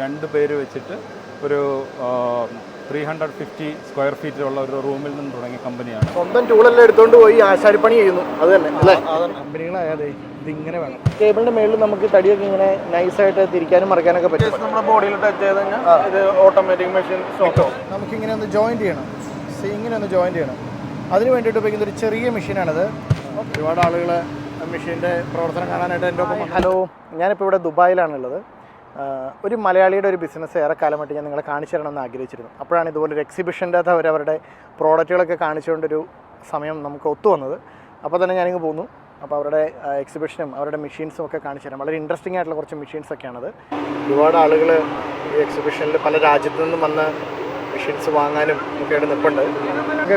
രണ്ട് പേര് വെച്ചിട്ട് ഒരു three hundred fifty square feet ഉള്ള ഒരു റൂമിൽ നിന്ന് തുടങ്ങിയ കമ്പനിയാണ്. സ്വന്തം ടൂളെല്ലാം എടുത്തോണ്ട് പോയി ആശാരിപ്പണി ചെയ്യുന്നു. അത് തന്നെ അല്ലേ? കമ്പനികളായാലേ ഇതിങ്ങനെ വേണം. ടേബിളിന്റെ മേളിൽ നമുക്ക് തടിയൊക്കെ ഇങ്ങനെ നൈസായിട്ട് തിരിക്കാനും മറിക്കാനൊക്കെ പറ്റും. നമ്മുടെ ബോഡിയിൽ ടച്ച് ചെയ്ത് കഴിഞ്ഞാൽ ഇത് ഓട്ടോമാറ്റിക് മെഷീൻ നമുക്ക് ഇങ്ങനെ ഒന്ന് ജോയിന്റ് ചെയ്യണം. സി ഇങ്ങനെ ഒന്ന് ജോയിന്റ് ചെയ്യണം. അതിന് വേണ്ടിയിട്ട് ഉപയോഗിക്കുന്ന ഒരു ചെറിയ മെഷീനാണിത് ഒരുപാട് ആളുകൾ മെഷീന്റെ പ്രവർത്തനം കാണാനായിട്ട് എന്റെ ഒപ്പം ഹലോ ഞാനിപ്പോൾ ഇവിടെ ദുബായിലാണുള്ളത്. ഒരു മലയാളിയുടെ ഒരു ബിസിനസ് ഏറെ കാലമായിട്ട് ഞാൻ നിങ്ങളെ കാണിച്ചു തരണമെന്ന് ആഗ്രഹിച്ചിരുന്നു. അപ്പോഴാണ് ഇതുപോലെ ഒരു എക്സിബിഷന്റെ അകത്ത് അവരവരുടെ പ്രോഡക്റ്റുകളൊക്കെ കാണിച്ചുകൊണ്ടൊരു സമയം നമുക്ക് ഒത്തു വന്നത്. അപ്പോൾ തന്നെ ഞാനിങ്ങ് പോന്നു. അപ്പോൾ അവരുടെ എക്സിബിഷനും അവരുടെ മെഷീൻസും ഒക്കെ കാണിച്ചു തരാം. വളരെ ഇൻട്രസ്റ്റിംഗ് ആയിട്ടുള്ള കുറച്ച് മെഷീൻസ് ഒക്കെയാണത്. ഒരുപാട് ആളുകൾ ഈ എക്സിബിഷനിൽ പല രാജ്യത്തു നിന്നും വന്ന് മെഷീൻസ് വാങ്ങാനും ഒക്കെ ആയിട്ട് നിൽപ്പുണ്ട്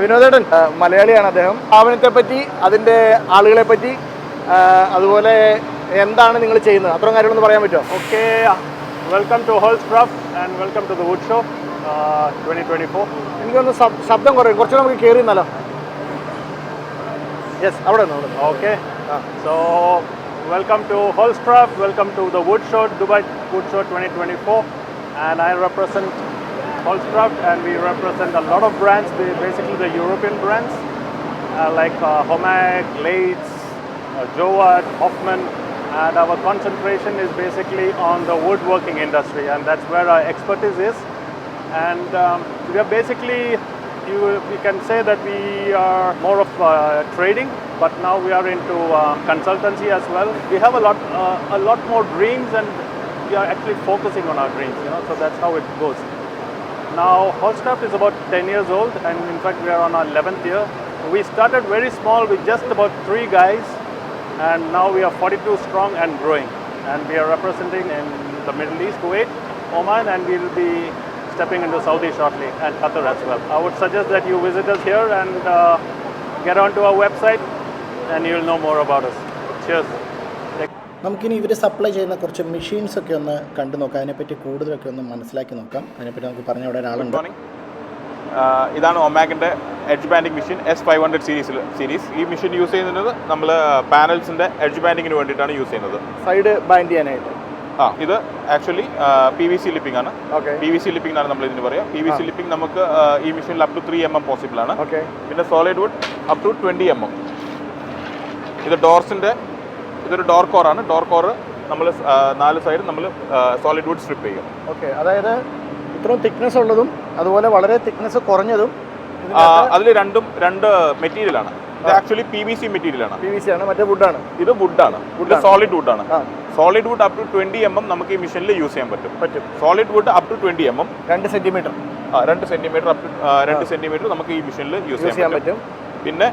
വിനോദേട്ടൻ മലയാളിയാണ് അദ്ദേഹം. സ്ഥാപനത്തെ പറ്റി അതിന്റെ ആളുകളെ പറ്റി അതുപോലെ എന്താണ് നിങ്ങൾ ചെയ്യുന്നത്? അത്രയും കാര്യങ്ങളൊന്നും പറയാൻ പറ്റുമോ? Okay welcome to Holz Prof and welcome to the wood show twenty twenty four എനിക്കൊന്ന് ശബ്ദം കുറയും. കുറച്ചും നമുക്ക് കയറി നല്ലോ യെസ് അവിടെ നിന്ന് okay so welcome to Holz Prof welcome to the wood show Dubai wood show twenty twenty four and I represent Holz Prof and we represent the lot of brands the basically the European brands like Homag Leitz Jowat Hoffmann and our concentration is basically on the woodworking industry, and that's where our expertise is. And um, we are basically, you, we can say that we are more of uh, trading, but now we are into uh, consultancy as well. We have a lot, uh, a lot more dreams, and we are actually focusing on our dreams. You know, so that's how it goes. Now, Holzcraft is about 10 years old, and in fact, we are on our 11th year. We started very small with just about three guys, and now we are 42 strong and growing. And we are representing in the Middle East, Kuwait, Oman, and we will be stepping into Saudi shortly and Qatar as well. I would suggest that you visit us here and uh, get onto our website, and you'll know more about us. Cheers. നമുക്കിനി ഇവർ supply ചെയ്യുന്ന കുറച്ച് machines ഒക്കെ ഒന്ന് കണ്ടു നോക്കാം അതിനെപ്പറ്റി കൂടുതലൊക്കെ ഒന്ന് മനസ്സിലാക്കി നോക്കാം അതിനെപ്പറ്റി നമുക്ക് പറഞ്ഞ ഇവിടെ ഒരാളുണ്ട് Uh, ഇതാണ് ഒമാക്കിന്റെ edge banding machine S five hundred സീരീസിൽ സീരീസ് ഈ മെഷീൻ യൂസ് ചെയ്യുന്നത് നമ്മൾ പാനൽസിന്റെ എഡ്ജ് ബാൻഡിങ്ങിന് വേണ്ടിയിട്ടാണ് യൂസ് ചെയ്യുന്നത്. സൈഡ് ബാൻഡ് ചെയ്യാനായിട്ട്? ആ ഇത് actually P V C lipping ആണ്. പി വി സി ലിപ്പിംഗ് ആണ് നമ്മൾ ഇതിന് പറയാം. പി വി സി ലിപ്പിംഗ് നമുക്ക് ഈ മെഷീനിൽ up to three M M possible ആണ്. ഓക്കെ പിന്നെ solid wood up to twenty M M ഇത് ഡോർസിന്റെ ഇതൊരു ഡോർ കോറാണ് ഡോർ കോർ നമ്മൾ നാല് സൈഡ് നമ്മൾ സോളിഡ് വുഡ് സ്ട്രിപ്പ് ചെയ്യും. ഓക്കെ അതായത് ഇത്രയും തിക്നെസ് ഉള്ളതും അതുപോലെ വളരെ തിക്നെസ് കുറഞ്ഞതും അതിൽ രണ്ടും രണ്ട് മെറ്റീരിയലാണ് ഇത് ആക്ച്വലി പി വി സി മെറ്റീരിയലാണ് പി വി സി ആണ് മറ്റേ വുഡാണ് ഇത് വുഡാണ് വുഡ് സോളിഡ് വുഡാണ് ആണ്. Solid wood up to twenty M M നമുക്ക് ഈ മെഷീനിൽ യൂസ് ചെയ്യാൻ പറ്റും. പറ്റും. Solid wood up to twenty M M രണ്ട് സെന്റിമീറ്റർ രണ്ട് സെന്റിമീറ്റർ അപ് രണ്ട് സെന്റിമീറ്റർ നമുക്ക് ഈ മെഷീനിൽ യൂസ് ചെയ്യാൻ പറ്റും. പിന്നെ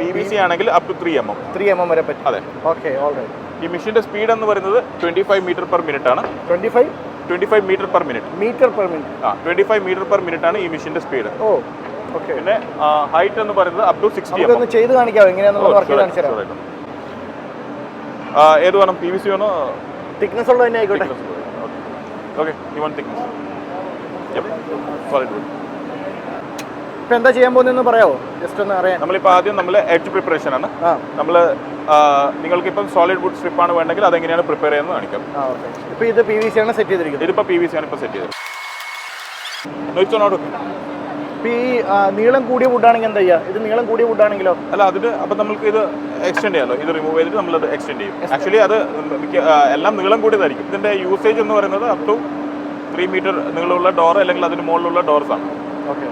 പി വി സി ആണെങ്കിൽ up to three M M three M M വരെ പറ്റും. അതെ. ഓക്കെ ഓൾറൈറ്റ് ഈ മെഷീന്റെ സ്പീഡ് എന്ന് പറയുന്നത് twenty five metre per minute ആണ്. Twenty five twenty five metre per minute metre per minute ആ twenty five metre per minute ആണ് ഈ മെഷീന്റെ സ്പീഡ് ഓ ഓക്കെ പിന്നെ ഹൈറ്റ് എന്ന് പറയുന്നത് അപ് ടു സിക്സ്റ്റി ഒന്ന് ചെയ്ത് കാണിക്കാവോ? എങ്ങനെയാണെന്നുള്ള വർക്ക് കാണിച്ചു തരാം ഏത് വേണം? പി വി സി വേണോ? തിക്നെസ് ഉള്ളത് തന്നെ ആയിക്കോട്ടെ. ഓക്കെ ഈ വൺ തിക്നെസ് സോറി ഇപ്പൊ എന്താ ചെയ്യാൻ പോകുന്നതെന്ന് പറയാമോ ജസ്റ്റ് ഒന്ന് അറിയാൻ. നമ്മളിപ്പോൾ ആദ്യം നമ്മൾ എഡ്ജ് പ്രിപ്പറേഷൻ ആണ്. നമ്മൾ നമ്മൾ നിങ്ങൾക്ക് ഇപ്പം സോളിഡ് വുഡ് സ്ട്രിപ്പ് ആണ് വേണ്ടെങ്കിൽ അതെങ്ങനെയാണ് പ്രിപ്പയർ ചെയ്യുന്നത് കാണിക്കാം. ഇപ്പൊ ഇത് പി വി സി ആണ് സെറ്റ് ചെയ്തിരിക്കുന്നത്. ഇതിപ്പോൾ പി വി സി ആണ് ഇപ്പോൾ സെറ്റ് ചെയ്തത്. ഈ നീളം കൂടിയ വുഡാണെങ്കിൽ എന്താ ചെയ്യുക ഇത് നീളം കൂടിയ വുഡാണെങ്കിലോ അല്ല അതിന് അപ്പം നമുക്ക് ഇത് എക്സ്റ്റെൻഡ് ചെയ്യാമല്ലോ ഇത് റിമൂവ് ചെയ്തിട്ട് നമ്മളത് എക്സ്റ്റെൻഡ് ചെയ്യും. ആക്ച്വലി അത് എല്ലാം നീളം കൂടിയതായിരിക്കും. ഇതിന്റെ യൂസേജ് എന്ന് പറയുന്നത് അപ് ടു ത്രീ മീറ്റർ നീളമുള്ള ഡോർ അല്ലെങ്കിൽ അതിന് മുകളിലുള്ള ഡോർസ് ആണ്. ഓക്കെ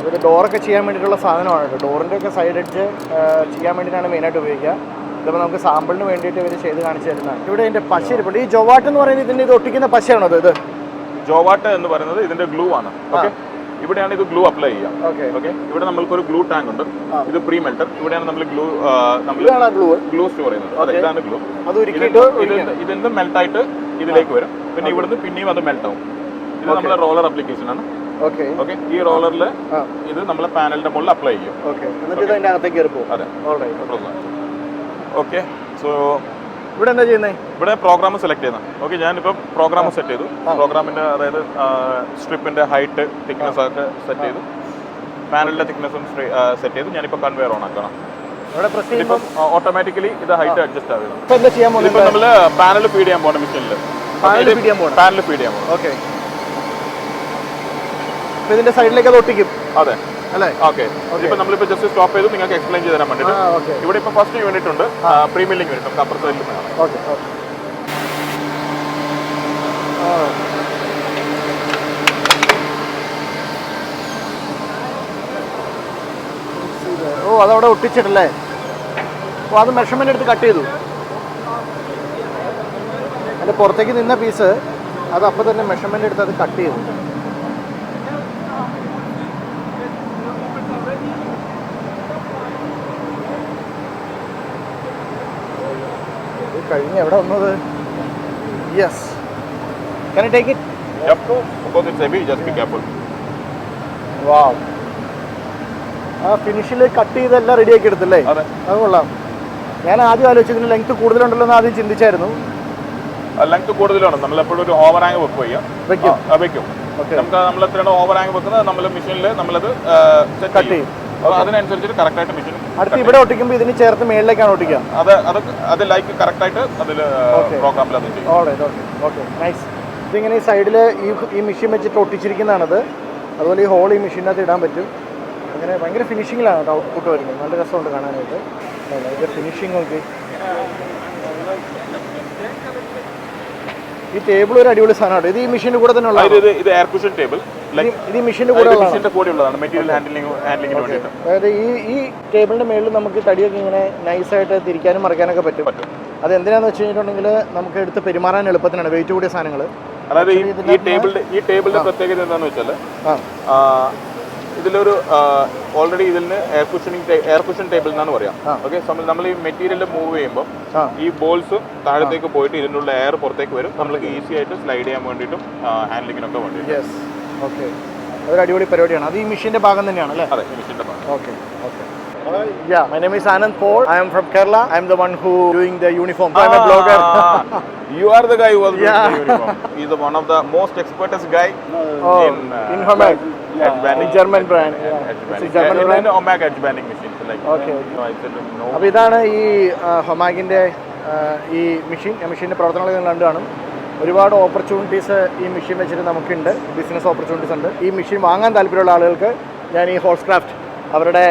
അതൊരു ഡോറൊക്കെ ചെയ്യാൻ വേണ്ടിയിട്ടുള്ള സാധനമാണ് കേട്ടോ. ഡോറിന്റെ ഒക്കെ സൈഡ് അടിച്ച് ചെയ്യാൻ വേണ്ടിയിട്ടാണ് മെയിനായിട്ട് ഉപയോഗിക്കുക. ഇതിപ്പോൾ നമുക്ക് സാമ്പിളിന് വേണ്ടിയിട്ട് ഇവർ ചെയ്ത് കാണിച്ചു തരുന്നതാണ്. ഇവിടെ ഇതിന്റെ പശ ഇരിപ്പുണ്ട്. ഈ ജോവാട്ട് എന്ന് പറയുന്നത് ഇതിന്റെ ഇത് ഒട്ടിക്കുന്ന പശയാണോ അത് ഇത്? ജോവാട്ട് എന്ന് പറയുന്നത് ഇതിന്റെ ഗ്ലൂ ആണ്. ഓക്കെ ഇവിടെയാണ് ഇത് ഗ്ലൂ അപ്ലൈ ചെയ്യുക. ഓക്കെ ഇവിടെ നമ്മൾക്ക് ഒരു ഗ്ലൂ ടാങ്ക് ഉണ്ട് ഇത് പ്രീ മെൽട്ടർ ഇവിടെയാണ് നമ്മൾ ഗ്ലൂ നമ്മൾ ഗ്ലൂ ഗ്ലൂ സ്റ്റോർ ചെയ്യുന്നത്. അതെ ഇതാണ് ഗ്ലൂ മെൽറ്റ് ആയിട്ട് ഇതിലേക്ക് വരും. പിന്നെ ഇവിടുന്ന് പിന്നെയും അത് മെൽട്ടാവും ആവും. ഇത് നമ്മുടെ റോളർ അപ്ലിക്കേഷൻ ആണ്. ഓക്കെ ഓക്കെ ഈ റോളറിൽ ഇത് നമ്മളെ പാനലിന്റെ മുകളിൽ അപ്ലൈ ചെയ്യും. ഓക്കെ അതെ. സോ ഇവിടെ എന്താ ചെയ്യുന്നത് ഇവിടെ പ്രോഗ്രാം സെലക്ട് ചെയ്യുന്നത് ഓക്കെ ഞാനിപ്പോൾ പ്രോഗ്രാം സെറ്റ് ചെയ്തു. പ്രോഗ്രാമിന്റെ അതായത് സ്ട്രിപ്പിന്റെ ഹൈറ്റ് തിക്നെസ് ഒക്കെ സെറ്റ് ചെയ്തു. പാനലിന്റെ തിക്നെസ്സും സെറ്റ് ചെയ്തു. ഞാനിപ്പോൾ കൺവെയർ ഓൺ ആക്കണം. ഓട്ടോമാറ്റിക്കലി ഇത് ഹൈറ്റ് അഡ്ജസ്റ്റ് ആവുന്നു ഇപ്പൊ നമ്മൾ പാനൽ ഫീഡ് ചെയ്യാൻ പോകണം മെഷീനിൽ പാനൽ ഫീഡ് ചെയ്യാൻ പോകണം ഓക്കെ അപ്പോൾ ഇതിന്റെ സൈഡിലേക്ക് അത് ഒട്ടിക്കും. അതെ. അല്ലേ? ഓക്കെ. ഇപ്പൊ നമ്മളിപ്പോ ജസ്റ്റ് സ്റ്റോപ്പ് ചെയ്ത് നിങ്ങൾക്ക് എക്സ്പ്ലെയിൻ ചെയ്ത് തരാൻ വേണ്ടിട്ട്. ഇവിടെ ഇപ്പൊ ഫസ്റ്റ് യൂണിറ്റ് ഉണ്ട്. പ്രീ മില്ലിംഗ് യൂണിറ്റ് നമുക്ക് ഓക്കെ ഓക്കെ. ഓ അതവിടെ ഒട്ടിച്ചിട്ടല്ലേ? ഓ അത് മെഷർമെന്റ് എടുത്ത് കട്ട് ചെയ്തു. അതിന്റെ പുറത്തേക്ക് നിന്ന പീസ് അത് അപ്പൊ തന്നെ മെഷർമെന്റ് എടുത്ത് അത് കട്ട് ചെയ്തു. കഴിഞ്ഞ് എവിടെ വന്നത്? Yes can take it yes Yep. Because it's heavy, just be careful. Wow ആ ഫിനിഷിൽ കട്ട് ചെയ്തെല്ലാം റെഡിയാക്കി എടുത്തല്ലേ? അതെ. അത് കൊള്ളാം. ഞാൻ ആദ്യം ആലോചിച്ചു ഇതിന് ലെങ്ത് കൂടുതലുണ്ടല്ലോ എന്ന് ആദ്യം ചിന്തിച്ചായിരുന്നു. ലെങ്ത് കൂടുതലാണ്. നമ്മൾ എപ്പോഴും ഒരു ഓവർ ആങ് വെക്കുക ചെയ്യാം. വെക്കും. ആ, വെക്കും. ഓക്കെ നമുക്ക് നമ്മൾ എത്രയാണ് ഓവർ ആങ് വെക്കുന്നത് നമ്മൾ മെഷീനിൽ നമ്മളത് കട്ട് Cut ചെയ്യും. അപ്പോൾ അതിനനുസരിച്ചിട്ട് കറക്റ്റ് ആയിട്ട് മെഷീൻ അടുത്ത് ഇവിടെ ഒട്ടിക്കുമ്പോൾ ഇതിന് ചേർത്ത് മേളിലേക്കാണ് ഒട്ടിക്കുക? അത് അത് അത് ലൈക്ക് കറക്റ്റ് ആയിട്ട് അതിൽ. പ്രോഗ്രാമിൽ അത് ചെയ്യും. ഓക്കെ നൈസ് ഇതിങ്ങനെ ഈ സൈഡിൽ ഈ ഈ മെഷീൻ വെച്ചിട്ട് ഒട്ടിച്ചിരിക്കുന്നതാണത്. അതുപോലെ ഈ ഹോൾ ഈ മെഷീനകത്ത് ഇടാൻ പറ്റും. അങ്ങനെ ഭയങ്കര ഫിനിഷിങ്ങിലാണ് കേട്ടോ ഔട്ട്പുട്ട് വരുന്നത്. നല്ല രസമുണ്ട് കാണാനായിട്ട്. ഭയങ്കര ഫിനിഷിംഗ് നോക്കി. ഈ ടേബിൾ ഒരു അടിപൊളി സാധനമാണ് ഇത് ഈ മെഷീന്റെ കൂടെ തന്നെ ഉള്ളത് ഇത് എയർ കുഷൻ ടേബിൾ ഇത് മെഷീന്റെ കൂടെ ഉള്ളതാണ്. കൂടെ ഉള്ളതാണ്. മെറ്റീരിയൽ ഹാൻഡ്ലിംഗ് വേണ്ടിയിട്ട്. അതായത് ഈ ഈ ടേബിളിന്റെ മുകളിൽ നമുക്ക് തടിയൊക്കെ ഇങ്ങനെ നൈസായിട്ട് തിരിക്കാനും മറിക്കാനൊക്കെ പറ്റും. അത് എന്തിനാന്ന് വെച്ച് കഴിഞ്ഞിട്ടുണ്ടെങ്കിൽ നമുക്ക് എടുത്ത് പെരുമാറാൻ എളുപ്പത്തിനാണ് വെയിറ്റ് കൂടിയ സാധനങ്ങൾ അതായത് ഈ ടേബിളിന്റെ ഈ ടേബിളിന്റെ പ്രത്യേകത എന്താണെന്ന് വെച്ചാൽ ഇതിലൊരു ഓൾറെഡി ഇതിന് air cushioning air cushion table എന്നാണ് പറയാം. ഓക്കെ നമ്മൾ ഈ മെറ്റീരിയൽ മൂവ് ചെയ്യുമ്പോൾ ഈ ബോൾസ് താഴത്തേക്ക് പോയിട്ട് ഇതിനുള്ള എയർ പുറത്തേക്ക് വരും. നമ്മൾക്ക് ഈസി ആയിട്ട് സ്ലൈഡ് ചെയ്യാൻ വേണ്ടിയിട്ടും ഹാൻഡ്ലിങ്ങിനൊക്കെ വേണ്ടിയിട്ട്. ഓക്കെ അതൊരു അടിപൊളി പരിപാടിയാണ് അത് ഈ മെഷീന്റെ ഭാഗം തന്നെയാണ് അല്ലേ അതെ മെഷീന്റെ ഭാഗം okay okay. Yeah, my name is Anand Paul. I am from Kerala. I am the one who doing the uniform. So I'm a blogger. you are the guy who was Yeah. doing the uniform. He's the one of the most expertest guy Oh, in, uh, in Homag. Yeah. Uh, In German brand, yeah. It's a. German Yeah, brand. in Homag edge banding machine. Like, Okay, okay. No, I said no. അപ്പോൾ ഇതാണ് ഈ ഹൊമാഗിന്റെ ഈ machine മെഷീന്റെ പ്രവർത്തനങ്ങൾ നിങ്ങൾ കണ്ടു കാണും ഒരുപാട് ഓപ്പർച്യൂണിറ്റീസ് ഈ മെഷീൻ വെച്ചിട്ട് നമുക്കുണ്ട്. ബിസിനസ് ഓപ്പർച്യൂണിറ്റീസ് ഉണ്ട്. ഈ മെഷീൻ വാങ്ങാൻ താല്പര്യമുള്ള ആളുകൾക്ക് ഞാൻ ഈ ഹോൾസ് ക്രാഫ്റ്റ് അവരുടെ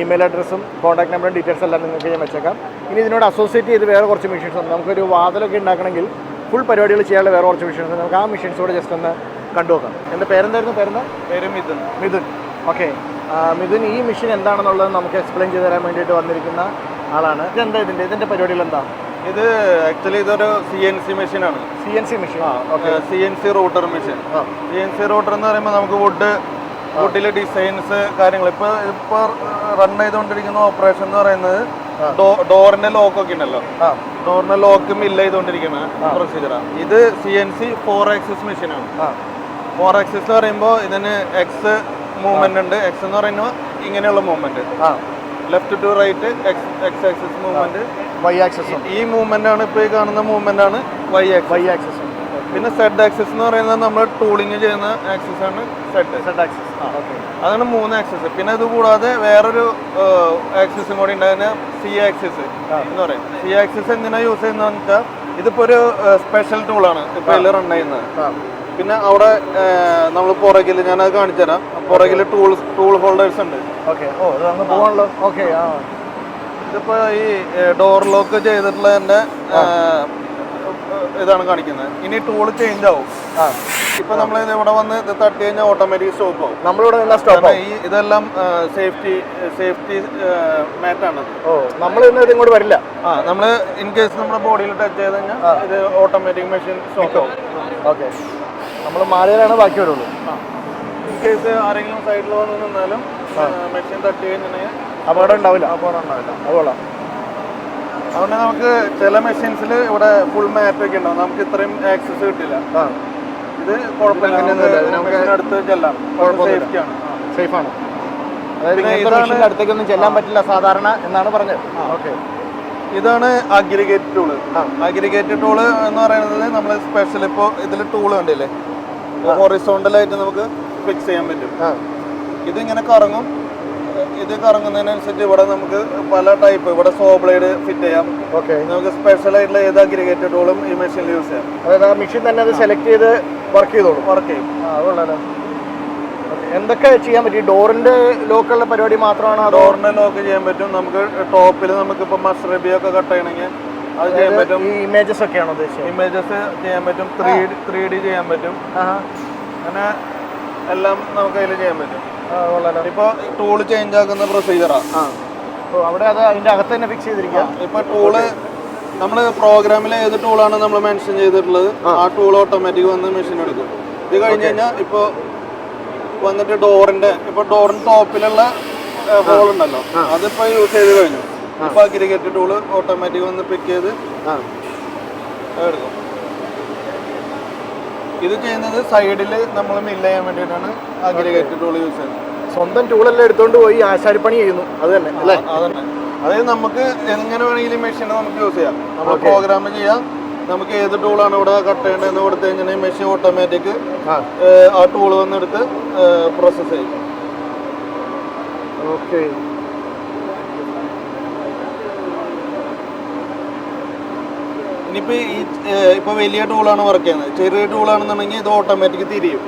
ഇമെയിൽ അഡ്രസ്സും കോൺടാക്ട് നമ്പറും ഡീറ്റെയിൽസ് എല്ലാം നിങ്ങൾക്ക് ഞാൻ വെച്ചേക്കാം. ഇനി ഇതിനോട് അസോസിയേറ്റ് ചെയ്ത് വേറെ കുറച്ച് മെഷീൻസ് ഉണ്ട്. നമുക്കൊരു വാതിലൊക്കെ ഉണ്ടാക്കണമെങ്കിൽ ഫുൾ പരിപാടികൾ ചെയ്യാനുള്ള വേറെ കുറച്ച് മെഷീൻസ് ഉണ്ട്. നമുക്ക് ആ മെഷീൻസ് കൂടെ ജസ്റ്റ് ഒന്ന് കണ്ടു നോക്കാം. എന്റെ പേരെന്തായിരുന്നു? പേരെന്താ? പേര് മിഥുൻ. മിഥുൻ. ഓക്കെ മിഥുൻ ഈ മെഷീൻ എന്താണെന്നുള്ളത് നമുക്ക് എക്സ്പ്ലെയിൻ ചെയ്ത് തരാൻ വേണ്ടിയിട്ട് വന്നിരിക്കുന്ന ആളാണ്. ഇതെന്താ ഇതിന്റെ? ഇതിന്റെ പരിപാടികൾ എന്താ? ഇത് ആക്ച്വലി ഇതൊരു സി എൻ സി മെഷീനാണ് C N C machine C N C router machine C N C router എന്ന് പറയുമ്പോൾ നമുക്ക് വുഡ് വുഡിലെ ഡിസൈൻസ് കാര്യങ്ങൾ ഇപ്പൊ ഇപ്പൊ റൺ ചെയ്തുകൊണ്ടിരിക്കുന്ന ഓപ്പറേഷൻ എന്ന് പറയുന്നത് ഡോറിന്റെ ലോക്ക് ഒക്കെ ഉണ്ടല്ലോ. ഡോറിന്റെ ലോക്ക് മില്ല ചെയ്തുകൊണ്ടിരിക്കുന്ന പ്രൊസീജിയറാണ് ഇത് C N C four axis മെഷീനാണ് ആ. ഫോർ ആക്സിസ് എന്ന് പറയുമ്പോൾ ഇതിന് എക്സ് മൂവ്മെന്റ് ഉണ്ട്. എക്സ് എന്ന് പറയുമ്പോൾ ഇങ്ങനെയുള്ള movement left to right X axis movement Y ആക്സസും ഈ മൂവ്മെന്റ് ആണ് ഇപ്പോൾ ഈ കാണുന്ന മൂവ്മെന്റ് ആണ് വൈ വൈ ആക്സസും പിന്നെ സെഡ് ആക്സിസ് എന്ന് പറയുന്നത് നമ്മൾ ടൂളിങ് ചെയ്യുന്ന ആക്സിസ് ആണ് സെഡ് സെഡ് ആക്സസ് അതാണ് മൂന്ന് ആക്സിസ് പിന്നെ ഇത് കൂടാതെ വേറൊരു ആക്സിസും കൂടി ഉണ്ട് അതിന് സി ആക്സിസ് എന്ന് പറയും. സി ആക്സിസ് എന്തിനാ യൂസ് ചെയ്യുന്നതെന്ന് വെച്ചാൽ ഇതിപ്പോ ഒരു സ്പെഷ്യൽ ടൂളാണ് ഇപ്പൊ ഇതിൽ റൺ ചെയ്യുന്നത്. പിന്നെ അവിടെ നമ്മൾ പുറകിൽ ഞാൻ അത് കാണിച്ചു തരാം. പുറകിൽ ടൂൾ ടൂൾ ഹോൾഡേഴ്സ് ഉണ്ട്. ഓക്കെ ഓ ഇത് അങ്ങ് പോകാണല്ലോ ഓക്കെ ആ. ഇതിപ്പോ ഈ ഡോർ ലോക്ക് ചെയ്തിട്ടുള്ള ചെയ്തിട്ടുള്ളതിന്റെ ഇതാണ് കാണിക്കുന്നത്. ഇനി ടൂൾ ചേഞ്ച് ആവും. ഇപ്പൊ നമ്മൾ ഇവിടെ വന്ന് ഇത് തട്ടി കഴിഞ്ഞാൽ ഓട്ടോമാറ്റിക് സ്റ്റോപ്പ് ആവും. നമ്മളിവിടെ സ്റ്റോപ്പ് ഈ ഇതെല്ലാം സേഫ്റ്റി സേഫ്റ്റി മാറ്റാണ് ഓ നമ്മൾ ഇന്ന് ഇങ്ങോട്ട് വരില്ല. ആ നമ്മൾ ഇൻ കേസ് നമ്മുടെ ബോഡിയിൽ ടച്ച് ചെയ്ത് കഴിഞ്ഞാൽ ഇത് ഓട്ടോമാറ്റിക് മെഷീൻ സ്റ്റോപ്പ് ആവും. ഓക്കെ നമ്മൾ മാലയിലാണ് ബാക്കി വരുള്ളൂ. കേസ് ആരെങ്കിലും സൈഡിൽ വന്ന് നിന്നാലും മെഷീൻ തട്ടി കഴിഞ്ഞിട്ടുണ്ടെങ്കിൽ അപകടം ഉണ്ടാവില്ല. അപകടം ഉണ്ടാവില്ല. അതുകൊണ്ട് നമുക്ക് ചില മെഷീൻസിൽ ഇവിടെ ഫുൾ മാറ്റ് ഒക്കെ ഉണ്ടാവും. നമുക്ക് ഇത്രയും ആക്സസ് കിട്ടില്ല. ഇത് കുഴപ്പമില്ല. അടുത്ത് ചെല്ലാം സേഫാണ് അതായത് അടുത്തേക്കൊന്നും ചെല്ലാൻ പറ്റില്ല സാധാരണ എന്നാണ് പറഞ്ഞത്. ഓക്കെ. ഇതാണ് അഗ്രിഗേറ്റ് ടൂൾ അഗ്രിഗേറ്റ് ടൂൾ എന്ന് പറയുന്നത് നമ്മൾ സ്പെഷ്യൽ ഇപ്പോൾ ഇതിൽ ടൂൾ കണ്ടില്ലേ? ഹൊറിസോണ്ടലായിട്ട് നമുക്ക് ഫിക്സ് ചെയ്യാൻ പറ്റും. ഇതിങ്ങനെ കറങ്ങും. ഇത് കറങ്ങുന്നതിനനുസരിച്ച് ഇവിടെ നമുക്ക് പല ടൈപ്പ് ഇവിടെ സോ ബ്ലേഡ് ഫിറ്റ് ചെയ്യാം. ഓക്കെ നമുക്ക് സ്പെഷ്യൽ ആയിട്ടുള്ള ഏത് അഗ്രിഗേറ്റ് ടൂളും ഈ മെഷീനിൽ യൂസ് ചെയ്യാം. അതായത് ആ മെഷീൻ തന്നെ അത് സെലക്ട് ചെയ്ത് വർക്ക് ചെയ്തോളും. വർക്ക് ചെയ്യും. അതുകൊള്ളാലോ എന്തൊക്കെ ചെയ്യാൻ പറ്റും? ഡോറിന്റെ ലോക്കുള്ള പരിപാടി മാത്രമാണ് ഡോറിന്റെ ലോക്ക് ചെയ്യാൻ പറ്റും. നമുക്ക് ടോപ്പിൽ നമുക്ക് ഇപ്പൊ മസ്റബിയൊക്കെ കട്ട് ചെയ്യണമെങ്കിൽ അത് ചെയ്യാൻ പറ്റും. ഈ ഇമേജസ് ഒക്കെയാണോ ഉദ്ദേശിച്ചത്? ഇമേജസ് ചെയ്യാൻ പറ്റും. ത്രീ ത്രീ ഡി ചെയ്യാൻ പറ്റും. അങ്ങനെ എല്ലാം നമുക്ക് അതിൽ ചെയ്യാൻ പറ്റും. ഇപ്പൊ ടൂൾ ചേഞ്ച് ആക്കുന്ന ഓ അവിടെ അത് അതിന്റെ അകത്ത് തന്നെ ഫിക്സ് ചെയ്തിരിക്കുക ഇപ്പൊ ടൂൾ നമ്മൾ പ്രോഗ്രാമിൽ ഏത് ടൂളാണ് നമ്മൾ മെൻഷൻ ചെയ്തിട്ടുള്ളത് ആ. ടൂൾ ഓട്ടോമാറ്റിക് വന്ന് മെഷീൻ എടുക്കും. ഇത് കഴിഞ്ഞ് കഴിഞ്ഞാൽ ഇപ്പൊ വന്നിട്ട് ഡോറിന്റെ ഇപ്പൊ ഡോറിന്റെ ടോപ്പിലുള്ള ഹോൾ ഉണ്ടല്ലോ. അതിപ്പോ യൂസ് ചെയ്ത് കഴിഞ്ഞു. ഇപ്പൊ അഗ്രിഗേറ്റ് ടൂൾ ഓട്ടോമാറ്റിക് വന്ന് പിക്ക് ചെയ്ത് എടുക്കും ഇത് ചെയ്യുന്നത് സൈഡിൽ നമ്മൾ മില്ല് ചെയ്യാൻ വേണ്ടിയിട്ടാണ് അഗ്രിഗേറ്റ് ടൂൾ യൂസ് ചെയ്യുന്നത്. സ്വന്തം ടൂളെല്ലാം എടുത്തോണ്ട് പോയി ആശാരിപ്പണി ചെയ്യുന്നു. അത് തന്നെ അല്ലേ? അതന്നെ. അതായത് നമുക്ക് എങ്ങനെ വേണമെങ്കിലും മെഷീൻ നമുക്ക് യൂസ് ചെയ്യാം. നമ്മൾ പ്രോഗ്രാം ചെയ്യാം. നമുക്ക് ഏത് ടൂളാണ് ഇവിടെ കട്ട് ചെയ്യേണ്ടതെന്ന് കൊടുത്തു കഴിഞ്ഞാൽ മെഷീൻ ഓട്ടോമാറ്റിക് ആ. ആ ടൂൾ വന്നെടുത്ത് പ്രോസസ് ചെയ്യും. ഓക്കെ. ഇനിയിപ്പോൾ ഈ ഇപ്പൊ വലിയ ടൂളാണ് വർക്ക് ചെയ്യുന്നത്. ചെറിയ ടൂളാണെന്നുണ്ടെങ്കിൽ ഇത് ഓട്ടോമാറ്റിക് തിരിയും.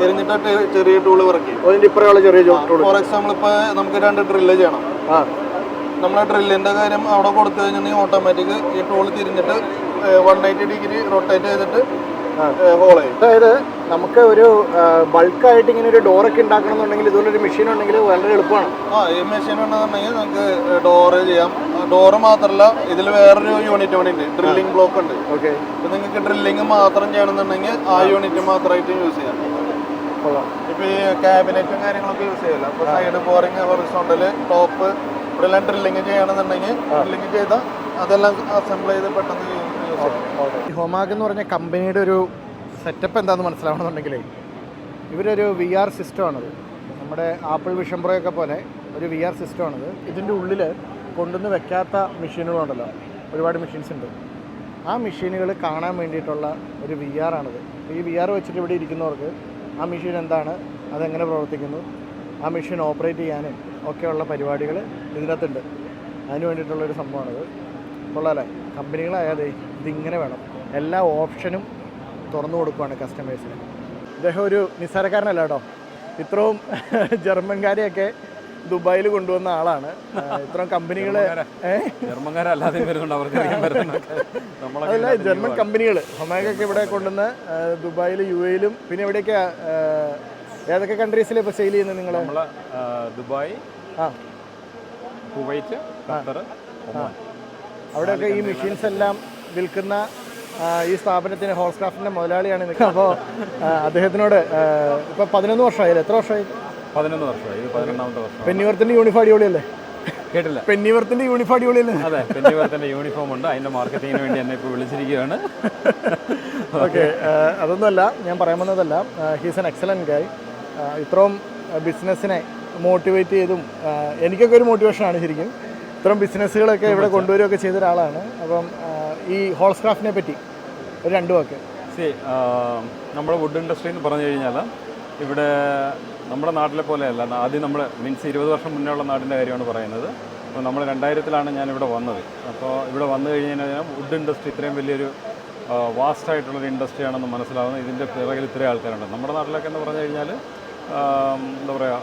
തിരിഞ്ഞിട്ട് ചെറിയ ടൂൾ വർക്ക് ചെയ്യും. ചെറിയ ടൂൾ ഫോർ എക്സാമ്പിൾ ഇപ്പൊ നമുക്ക് രണ്ട് ഡ്രില്ല് ചെയ്യണം. ആ. നമ്മളെ ഡ്രില്ലിന്റെ കാര്യം അവിടെ കൊടുത്തു കഴിഞ്ഞാൽ ഓട്ടോമാറ്റിക് ഈ ടൂൾ തിരിഞ്ഞിട്ട് വൺ എയ്റ്റി ഡിഗ്രി റൊട്ടേറ്റ് ചെയ്തിട്ട് ഹോൾ ചെയ്യും. അതായത് നമുക്ക് ഒരു ബൾക്കായിട്ട് ഇങ്ങനെ ഒരു ഡോറൊക്കെ ഉണ്ടാക്കണം എന്നുണ്ടെങ്കിൽ ഇതുപോലൊരു മെഷീൻ ഉണ്ടെങ്കിൽ വളരെ എളുപ്പമാണ്. ആ ഈ മെഷീൻ ഉണ്ടെന്നുണ്ടെങ്കിൽ നമുക്ക് ഡോറ് ചെയ്യാം. ഡോറ് മാത്രമല്ല ഇതിൽ വേറൊരു യൂണിറ്റ് കൂടി ഉണ്ട്. ഡ്രില്ലിംഗ് ബ്ലോക്ക് ഉണ്ട്. ഓക്കെ ഇപ്പം നിങ്ങൾക്ക് ഡ്രില്ലിംഗ് മാത്രം ചെയ്യണമെന്നുണ്ടെങ്കിൽ ആ യൂണിറ്റ് മാത്രമായിട്ട് യൂസ് ചെയ്യാം. ഇപ്പൊ ഈ ക്യാബിനറ്റും കാര്യങ്ങളൊക്കെ യൂസ് ചെയ്യില്ല? അപ്പോൾ സൈഡ് ബോറിങ് ഹൊറിസോണ്ടൽ ടോപ്പ് ഇവിടെ എല്ലാം ഡ്രില്ലിംഗ് ചെയ്യണമെന്നുണ്ടെങ്കിൽ ഡ്രില്ലിംഗ് ചെയ്താൽ അതെല്ലാം അസംബിൾ ചെയ്ത് പെട്ടെന്ന് ഹൊമാഗ് എന്ന് പറഞ്ഞ കമ്പനിയുടെ ഒരു സെറ്റപ്പ് എന്താണെന്ന് മനസ്സിലാവണമെന്നുണ്ടെങ്കിലേ ഇവരൊരു വി ആർ സിസ്റ്റമാണത് നമ്മുടെ ആപ്പിൾ വിഷൻ പ്രോയൊക്കെ പോലെ ഒരു വി ആർ സിസ്റ്റമാണത് ഇതിന്റെ ഉള്ളിൽ കൊണ്ടുവന്ന് വെക്കാത്ത മെഷീനുകളുണ്ടല്ലോ ഒരുപാട് മെഷീൻസ് ഉണ്ട്. ആ മെഷീനുകൾ കാണാൻ വേണ്ടിയിട്ടുള്ള ഒരു വി ആർ ആണിത്. ഈ വി ആർ വെച്ചിട്ട് ഇവിടെ ഇരിക്കുന്നവർക്ക് ആ മെഷീൻ എന്താണ്? അതെങ്ങനെ പ്രവർത്തിക്കുന്നു? ആ മെഷീൻ ഓപ്പറേറ്റ് ചെയ്യാനും ഒക്കെയുള്ള പരിപാടികൾ ഇതിനകത്തുണ്ട്. അതിന് വേണ്ടിയിട്ടുള്ളൊരു സംഭവമാണിത്. കൊള്ളാലേ? കമ്പനികളായാലേ ഇതിങ്ങനെ വേണം. എല്ലാ ഓപ്ഷനും തുറന്നു കൊടുക്കുവാണ് കസ്റ്റമേഴ്സിന് ഇദ്ദേഹം ഒരു നിസ്സാരക്കാരനല്ല കേട്ടോ. ഇത്രയും ജർമ്മൻകാരെയൊക്കെ ദുബായിൽ കൊണ്ടുവന്ന ആളാണ്. ഇത്രയും കമ്പനികൾ അതല്ല ജർമ്മൻ കമ്പനികൾ ഹൊമാഗൊക്കെ ഇവിടെ കൊണ്ടുവന്ന് ദുബായിൽ യു എയിലും പിന്നെ എവിടെയൊക്കെ ഏതൊക്കെ കൺട്രീസിലെ ഇപ്പോൾ സെയിൽ ചെയ്യുന്നത് നിങ്ങൾ ദുബായ് ആ. കുവൈറ്റ് ഖത്തർ അവിടെയൊക്കെ ഈ മെഷീൻസ് എല്ലാം വിൽക്കുന്ന ഈ സ്ഥാപനത്തിന് ഹോൾസ്ക്രാഫ്റ്റിന്റെ മുതലാളിയാണ് നിൽക്കുന്നത്. അപ്പോൾ അദ്ദേഹത്തിനോട് ഇപ്പൊ പതിനൊന്ന് വർഷമായില്ലേ? എത്ര വർഷമായി? പതിനൊന്ന് വർഷമായി. ഇത് പതിനൊന്നാമത്തെ വർഷം. പെന്നിവർത്തിന്റെ യൂണിഫോം അടിപൊളിയല്ലേ? കേട്ടില്ല. പെന്നിവർത്തിന്റെ യൂണിഫോം അടിപൊളിയല്ലേ? അതെ പെന്നിവർത്തിന്റെ യൂണിഫോം ഉണ്ട്. അതിന്റെ മാർക്കറ്റിങ്ങിന് വേണ്ടി എന്നെ ഇപ്പോൾ വിളിച്ചിരിക്കുകയാണ്. ഓക്കെ അതൊന്നുമല്ല ഞാൻ പറയാൻ വന്നതല്ല. ഹീസ് എൻ എക്സലന്റ് ഗായ് ഇത്രയും ബിസിനസ്സിനെ മോട്ടിവേറ്റ് ചെയ്തും എനിക്കൊക്കെ ഒരു മോട്ടിവേഷനാണ് ശരിക്കും. ഇത്രയും ബിസിനസ്സുകളൊക്കെ ഇവിടെ കൊണ്ടുവരികയൊക്കെ ചെയ്ത ഒരാളാണ് അപ്പം ഈ ഹോൾസ്ക്രാഫ്റ്റിനെ പറ്റി? ഒരു രണ്ടു വാക്ക്. സി നമ്മുടെ വുഡ് ഇൻഡസ്ട്രി എന്ന് പറഞ്ഞു കഴിഞ്ഞാൽ ഇവിടെ നമ്മുടെ നാട്ടിലെ പോലെയല്ല ആദ്യം നമ്മൾ മീൻസ് ഇരുപത് വർഷം മുന്നേ ഉള്ള നാടിന്റെ കാര്യമാണ് പറയുന്നത്. അപ്പോൾ നമ്മൾ രണ്ടായിരത്തിലാണ് ഞാൻ ഇവിടെ വന്നത്. അപ്പോൾ ഇവിടെ വന്നു കഴിഞ്ഞ് കഴിഞ്ഞാൽ വുഡ് ഇൻഡസ്ട്രി ഇത്രയും വലിയൊരു വാസ്റ്റ് ആയിട്ടുള്ളൊരു ഇൻഡസ്ട്രി ആണെന്ന് മനസ്സിലാവുന്നത്. ഇതിന്റെ പിറകിൽ ഇത്രയും ആൾക്കാരുണ്ട്. നമ്മുടെ നാട്ടിലൊക്കെ എന്ന് പറഞ്ഞു കഴിഞ്ഞാൽ എന്താ പറയുക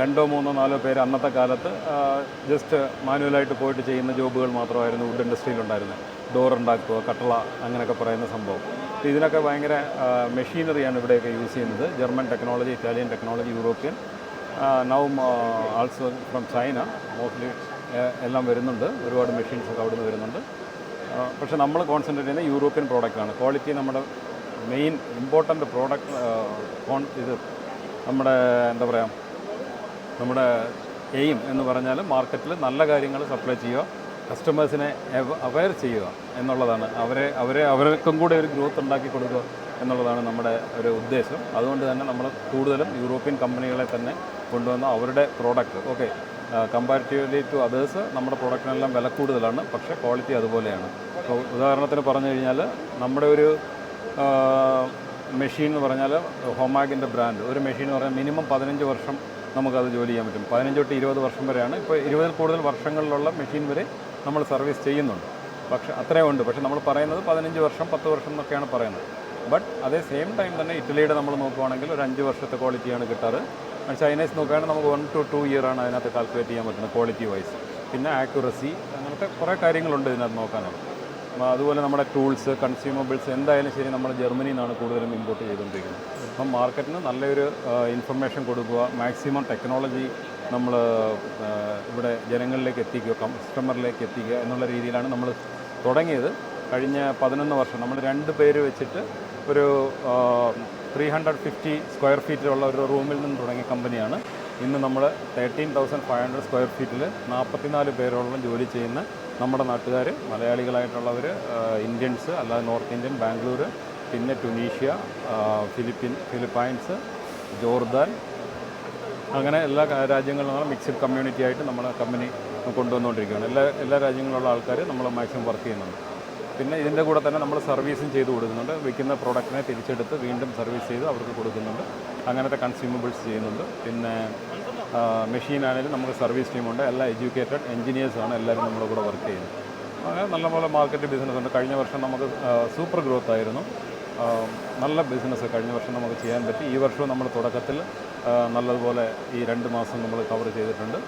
രണ്ടോ മൂന്നോ നാലോ പേര് അന്നത്തെ കാലത്ത് ജസ്റ്റ് മാനുവലായിട്ട് പോയിട്ട് ചെയ്യുന്ന ജോബുകൾ മാത്രമായിരുന്നു വുഡ് ഇൻഡസ്ട്രിയിലുണ്ടായിരുന്നത് ഡോർ ഉണ്ടാക്കുക കട്ടള അങ്ങനെയൊക്കെ പറയുന്ന സംഭവം. ഇതിനൊക്കെ ഭയങ്കര മെഷീനറിയാണ് ഇവിടെയൊക്കെ യൂസ് ചെയ്യുന്നത്. German technology Italian technology European. Now also from China. Mostly എല്ലാം വരുന്നുണ്ട്. ഒരുപാട് മെഷീൻസ് ഒക്കെ അവിടുന്ന് വരുന്നുണ്ട്. പക്ഷേ നമ്മൾ കോൺസെൻട്രേറ്റ് ചെയ്യുന്ന യൂറോപ്യൻ പ്രോഡക്റ്റാണ് ക്വാളിറ്റി നമ്മുടെ മെയിൻ ഇമ്പോർട്ടന്റ് പ്രോഡക്റ്റ് ഇത് നമ്മുടെ എന്താ പറയുക നമ്മുടെ എയിം എന്ന് പറഞ്ഞാൽ മാർക്കറ്റിൽ നല്ല കാര്യങ്ങൾ സപ്ലൈ ചെയ്യുക. കസ്റ്റമേഴ്സിനെ അവയർ ചെയ്യുക എന്നുള്ളതാണ്. അവരെ അവരെ അവർക്കും കൂടെ ഒരു ഗ്രോത്ത് ഉണ്ടാക്കി കൊടുക്കുക എന്നുള്ളതാണ് നമ്മുടെ ഒരു ഉദ്ദേശം. അതുകൊണ്ട് തന്നെ നമ്മൾ കൂടുതലും യൂറോപ്യൻ കമ്പനികളെ തന്നെ കൊണ്ടുവന്ന് അവരുടെ product okay comparatively to others നമ്മുടെ പ്രോഡക്റ്റിനെല്ലാം വില കൂടുതലാണ് പക്ഷേ ക്വാളിറ്റി അതുപോലെയാണ്. ഇപ്പോൾ ഉദാഹരണത്തിന് പറഞ്ഞു കഴിഞ്ഞാൽ നമ്മുടെ ഒരു മെഷീൻ എന്ന് പറഞ്ഞാൽ ഹോമാഗിന്റെ ബ്രാൻഡ് ഒരു മെഷീൻ എന്ന് പറഞ്ഞാൽ മിനിമം പതിനഞ്ച് വർഷം നമുക്കത് ജോലി ചെയ്യാൻ പറ്റും. പതിനഞ്ച് തൊട്ട് ഇരുപത് വർഷം വരെയാണ്. ഇപ്പോൾ ഇരുപതിൽ കൂടുതൽ വർഷങ്ങളിലുള്ള മെഷീൻ വരെ നമ്മൾ സർവീസ് ചെയ്യുന്നുണ്ട്. പക്ഷെ അത്രയും ഉണ്ട്. പക്ഷെ നമ്മൾ പറയുന്നത് പതിനഞ്ച് വർഷം പത്ത് വർഷം എന്നൊക്കെയാണ് പറയുന്നത്. ബട്ട് അതേ സെയിം ടൈം തന്നെ ഇറ്റലിയുടെ നമ്മൾ നോക്കുവാണെങ്കിൽ ഒരു അഞ്ച് വർഷത്തെ ക്വാളിറ്റിയാണ് കിട്ടാറ്. ചൈനീസ് നോക്കുകയാണെങ്കിൽ നമുക്ക് വൺ ടു ടു ഇയർ ആണ് അതിനകത്ത് കാൽക്കുലേറ്റ് ചെയ്യാൻ പറ്റുന്നത് ക്വാളിറ്റി വൈസ് പിന്നെ ആക്യുറസി അങ്ങനത്തെ കുറേ കാര്യങ്ങളുണ്ട് ഇതിനകത്ത് അപ്പോൾ അതുപോലെ നമ്മുടെ ടൂൾസ് കൺസ്യൂമബിൾസ് എന്തായാലും ശരി നമ്മൾ ജർമ്മനിയിൽ നിന്നാണ് കൂടുതലും ഇമ്പോർട്ട് ചെയ്തുകൊണ്ടിരിക്കുന്നത്. അപ്പം മാർക്കറ്റിന് നല്ലൊരു ഇൻഫർമേഷൻ കൊടുക്കുക. മാക്സിമം ടെക്നോളജി നമ്മൾ ഇവിടെ ജനങ്ങളിലേക്ക് എത്തിക്കുക കസ്റ്റമറിലേക്ക് എത്തിക്കുക എന്നുള്ള രീതിയിലാണ് നമ്മൾ തുടങ്ങിയത്. കഴിഞ്ഞ പതിനൊന്ന് വർഷം നമ്മൾ രണ്ട് പേര് വെച്ചിട്ട് ഒരു ത്രീ ഹൺഡ്രഡ് ഫിഫ്റ്റി സ്ക്വയർ ഫീറ്റിലുള്ള ഒരു റൂമിൽ നിന്ന് തുടങ്ങിയ കമ്പനിയാണ്. ഇന്ന് നമ്മൾ thirteen thousand five hundred square ഫീറ്റിൽ നാൽപ്പത്തിനാല് പേരോളം ജോലി ചെയ്യുന്ന നമ്മുടെ നാട്ടുകാർ മലയാളികളായിട്ടുള്ളവർ ഇന്ത്യൻസ് അല്ലാതെ നോർത്ത് ഇന്ത്യൻ ബാംഗ്ലൂർ പിന്നെ ടുനീഷ്യ ഫിലിപ്പീൻ ഫിലിപ്പൈൻസ് ജോർദാൻ അങ്ങനെ എല്ലാ ക- രാജ്യങ്ങളിലും മിക്സഡ് കമ്മ്യൂണിറ്റി ആയിട്ട് നമ്മൾ കമ്പനി കൊണ്ടുവന്നുകൊണ്ടിരിക്കുകയാണ്. എല്ലാ എല്ലാ രാജ്യങ്ങളിലുള്ള ആൾക്കാർ നമ്മൾ മാക്സിമം വർക്ക് ചെയ്യുന്നുണ്ട്. പിന്നെ ഇതിന്റെ കൂടെ തന്നെ നമ്മൾ സർവീസും ചെയ്ത് കൊടുക്കുന്നുണ്ട്. വിൽക്കുന്ന പ്രോഡക്റ്റിനെ തിരിച്ചെടുത്ത് വീണ്ടും സർവീസ് ചെയ്ത് അവർക്ക് കൊടുക്കുന്നുണ്ട്. അങ്ങനത്തെ കൺസ്യൂമബിൾസ് ചെയ്യുന്നുണ്ട്. പിന്നെ മെഷീൻ ആണെങ്കിലും നമുക്ക് സർവീസ് ടീമുണ്ട് എല്ലാ എഡ്യൂക്കേറ്റഡ് എഞ്ചിനീയേഴ്സാണ് എല്ലാവരും നമ്മുടെ കൂടെ വർക്ക് ചെയ്യുന്നത്. അങ്ങനെ നല്ലപോലെ മാർക്കറ്റ് ബിസിനസ് ഉണ്ട്. കഴിഞ്ഞ വർഷം നമുക്ക് സൂപ്പർ ഗ്രോത്ത് ആയിരുന്നു. നല്ല ബിസിനസ് കഴിഞ്ഞ വർഷം നമുക്ക് ചെയ്യാൻ പറ്റി. ഈ വർഷവും നമ്മൾ തുടക്കത്തിൽ നല്ലതുപോലെ ഈ രണ്ട് മാസം നമ്മൾ കവർ ചെയ്തിട്ടുണ്ട്.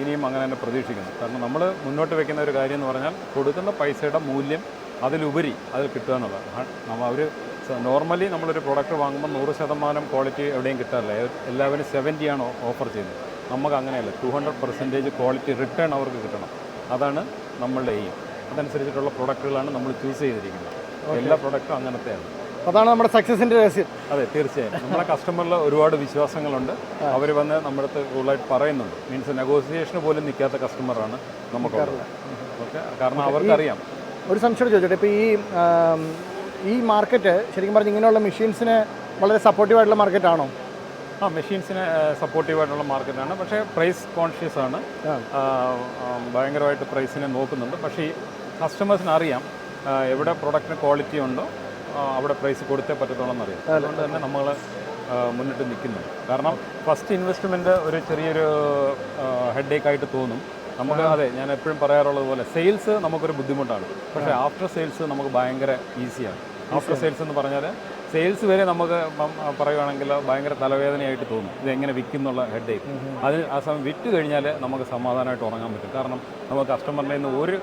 ഇനിയും അങ്ങനെ തന്നെ പ്രതീക്ഷിക്കുന്നു. കാരണം നമ്മൾ മുന്നോട്ട് വെക്കുന്ന ഒരു കാര്യം എന്ന് പറഞ്ഞാൽ കൊടുക്കുന്ന പൈസയുടെ മൂല്യം അതിലുപരി അതിൽ കിട്ടുക എന്നുള്ളതാണ്. നമ്മൾ നമ്മ അവർ നോർമലി നമ്മളൊരു പ്രോഡക്റ്റ് വാങ്ങുമ്പോൾ നൂറ് ശതമാനം ക്വാളിറ്റി എവിടെയും കിട്ടാറില്ല. എല്ലാവരും എല്ലാവരും സെവന്റിയാണ് ഓഫർ ചെയ്യുന്നത്. നമുക്ക് അങ്ങനെയല്ല. Two hundred percentage quality return അവർക്ക് കിട്ടണം. അതാണ് നമ്മളുടെ എയിം അതനുസരിച്ചിട്ടുള്ള പ്രൊഡക്റ്റുകളാണ് നമ്മൾ ചൂസ് ചെയ്തിരിക്കുന്നത്. എല്ലാ പ്രൊഡക്റ്റും അങ്ങനത്തെയാണ്. അതാണ് നമ്മുടെ സക്സസിന്റെ രഹസ്യം. അതെ തീർച്ചയായും. നമ്മുടെ കസ്റ്റമറിൽ ഒരുപാട് വിശ്വാസങ്ങളുണ്ട്. അവർ വന്ന് നമ്മുടെ അടുത്ത് കൂടുതലായിട്ട് പറയുന്നുണ്ട്. മീൻസ് നെഗോസിയേഷന് പോലും നിൽക്കാത്ത കസ്റ്റമറാണ് നമുക്ക് കാരണം അവർക്കറിയാം. ഒരു സംശയം ചോദിച്ചോട്ടെ. ഇപ്പോൾ ഈ ഈ മാർക്കറ്റ് ശരിക്കും പറഞ്ഞാൽ ഇങ്ങനെയുള്ള മെഷീൻസിന് വളരെ സപ്പോർട്ടീവ് ആയിട്ടുള്ള മാർക്കറ്റാണോ ആ മെഷീൻസിന് സപ്പോർട്ടീവ് ആയിട്ടുള്ള മാർക്കറ്റാണ് പക്ഷേ പ്രൈസ് കോൺഷ്യസ് ആണ്. ഭയങ്കരമായിട്ട് പ്രൈസിനെ നോക്കുന്നുണ്ട്. പക്ഷേ ഈ കസ്റ്റമേഴ്സിന് അറിയാം എവിടെ പ്രൊഡക്റ്റിന് ക്വാളിറ്റി ഉണ്ടോ അവിടെ പ്രൈസ് കൊടുത്തേ പറ്റത്തുള്ളൂ എന്നറിയാം അതുകൊണ്ട് തന്നെ നമ്മൾ മുന്നിട്ട് നിൽക്കുന്നു കാരണം ഫസ്റ്റ് ഇൻവെസ്റ്റ്മെന്റ് ഒരു ചെറിയൊരു ഹെഡേക്ക് ആയിട്ട് തോന്നും. നമുക്ക് അതെ ഞാൻ എപ്പോഴും പറയാറുള്ളത് പോലെ സെയിൽസ് നമുക്കൊരു ബുദ്ധിമുട്ടാണ്. പക്ഷേ ആഫ്റ്റർ സെയിൽസ് നമുക്ക് ഭയങ്കര ഈസിയാണ് ആഫ്റ്റർ സെയിൽസ് എന്ന് പറഞ്ഞാൽ സെയിൽസ് വരെ നമുക്ക് പറയുകയാണെങ്കിൽ ഭയങ്കര തലവേദനയായിട്ട് തോന്നും. ഇത് എങ്ങനെ വിൽക്കുന്നുള്ള ഏക്ക് അത് ആ സമയം വിറ്റ് കഴിഞ്ഞാൽ നമുക്ക് സമാധാനമായിട്ട് ഉറങ്ങാൻ പറ്റും. കാരണം നമുക്ക് കസ്റ്റമറിന്റെ നിന്ന് ഒരു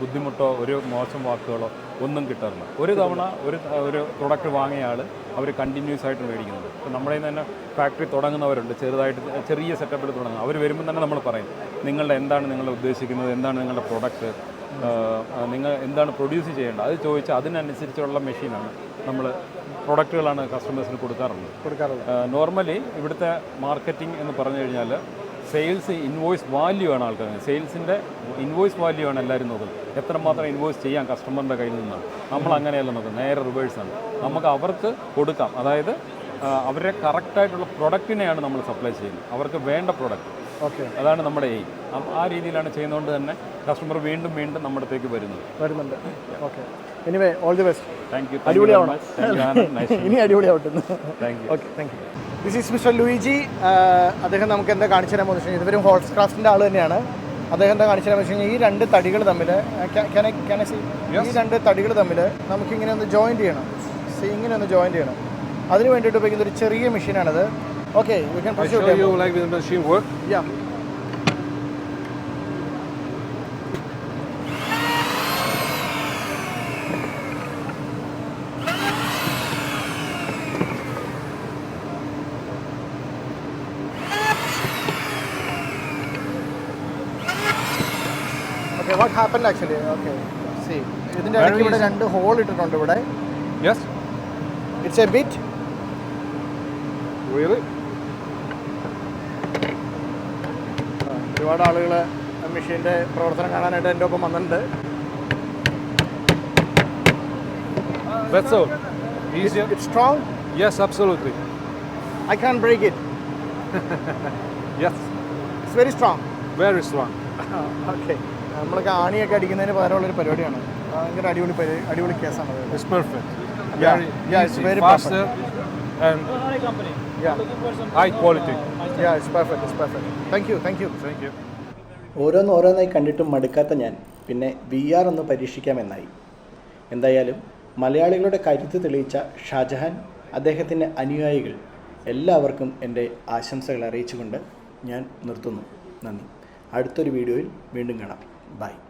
ബുദ്ധിമുട്ടോ ഒരു മോശം വാക്കുകളോ ഒന്നും കിട്ടാറില്ല. ഒരു തവണ ഒരു ഒരു പ്രൊഡക്റ്റ് വാങ്ങിയ ആൾ അവർ കണ്ടിന്യൂസ് ആയിട്ട് മേടിക്കുന്നത് ഇപ്പം നമ്മുടെ തന്നെ ഫാക്ടറി തുടങ്ങുന്നവരുണ്ട്. ചെറുതായിട്ട് ചെറിയ സെറ്റപ്പിൽ തുടങ്ങുക അവർ വരുമ്പോൾ തന്നെ നമ്മൾ പറയും നിങ്ങളുടെ എന്താണ് നിങ്ങൾ ഉദ്ദേശിക്കുന്നത്? എന്താണ് നിങ്ങളുടെ പ്രൊഡക്റ്റ് നിങ്ങൾ എന്താണ് പ്രൊഡ്യൂസ് ചെയ്യേണ്ടത്? അത് ചോദിച്ചാൽ അതിനനുസരിച്ചുള്ള മെഷീനാണ് നമ്മൾ പ്രൊഡക്റ്റുകളാണ് കസ്റ്റമേഴ്സിന് കൊടുക്കാറുള്ളത്. കൊടുക്കാറുള്ളത്. നോർമലി ഇവിടുത്തെ മാർക്കറ്റിംഗ് എന്ന് പറഞ്ഞു കഴിഞ്ഞാൽ സെയിൽസ് ഇൻവോയ്സ് വാല്യൂ ആണ് ആൾക്കാർ. സെയിൽസിന്റെ ഇൻവോയ്സ് വാല്യൂ ആണ് എല്ലാവരും നോക്കുന്നത്. എത്ര മാത്രം ഇൻവോയ്സ് ചെയ്യാം കസ്റ്റമറിന്റെ കയ്യിൽ നിന്ന് നമ്മൾ അങ്ങനെയല്ല നോക്കുന്നത്. നേരെ റിവേഴ്സാണ് നമുക്ക് അവർക്ക് കൊടുക്കാം. അതായത് അവരെ കറക്റ്റായിട്ടുള്ള പ്രൊഡക്റ്റിനെയാണ് നമ്മൾ സപ്ലൈ ചെയ്യുന്നത്. അവർക്ക് വേണ്ട പ്രൊഡക്റ്റ് ഓക്കെ. അതാണ് നമ്മുടെ എയിം ആ രീതിയിലാണ് ചെയ്യുന്നതുകൊണ്ട് തന്നെ കസ്റ്റമർ വീണ്ടും വീണ്ടും നമ്മുടെ അടുത്തേക്ക് വരുന്നത്. വരുന്നുണ്ട്. Okay. Anyway all the best thank you അടിപൊളിയാവണം. Nice ഇനി അടിപൊളിയാവട്ടെ thank you okay thank you this is mister Luigi അദ്ദേഹം നമുക്ക് എന്താ കാണിച്ചു തരാൻ പോകുന്നത് ഇതുവരും ഹോൾസ് ക്രാഫ്റ്റിന്റെ ആൾ തന്നെയാണ്. അദ്ദേഹം എന്താ കാണിച്ചു തരാൻ വെച്ച് ഈ രണ്ട് തടികൾ തമ്മിൽ ഈ രണ്ട് തടികൾ തമ്മിൽ നമുക്ക് ഇങ്ങനെ ഒന്ന് ജോയിന്റ് ചെയ്യണം. സി ഇങ്ങനെ ഒന്ന് ജോയിന്റ് ചെയ്യണം. അതിന് വേണ്ടിയിട്ട് ഉപയോഗിക്കുന്ന ഒരു ചെറിയ മെഷീനാണിത് okay you can work. Yeah happen actually okay see ഇതിന്റെ ഇടയ്ക്ക് ഇവിടെ രണ്ട് ഹോൾ ഇട്ടിട്ടുണ്ട് ഇവിടെ Yes, it's a bit really. ഒരുപാട് ആളുകൾ മെഷീന്റെ പ്രവർത്തനം കാണാനായിട്ട് എന്റെ ഒപ്പം വന്നിട്ടുണ്ട് That's all. Easier. It's strong? Yes, absolutely. I can't break it. Yes, It's very strong. very strong. Okay നമ്മളൊക്കെ ആണിയൊക്കെ അടിക്കുന്നതിന് പകരമുള്ളൊരു പരിപാടിയാണ് ഭയങ്കര അടിപൊളി അടിപൊളി കേസാണ് It's perfect. Yeah, Very yeah, it's easy, very faster. and Yeah. high quality. Yeah, it's perfect. It's perfect. Thank you. Thank you. ഓരോന്ന് ഓരോന്നായി കണ്ടിട്ടും മടുക്കാത്ത ഞാൻ പിന്നെ വി ആർ ഒന്ന് പരീക്ഷിക്കാമെന്നായി എന്തായാലും മലയാളികളുടെ കരുത്ത് തെളിയിച്ച ഷാജഹാൻ അദ്ദേഹത്തിന്റെ അനുയായികൾ എല്ലാവർക്കും എന്റെ ആശംസകൾ അറിയിച്ചുകൊണ്ട് ഞാൻ നിർത്തുന്നു നന്ദി അടുത്തൊരു വീഡിയോയിൽ വീണ്ടും കാണാം Bye.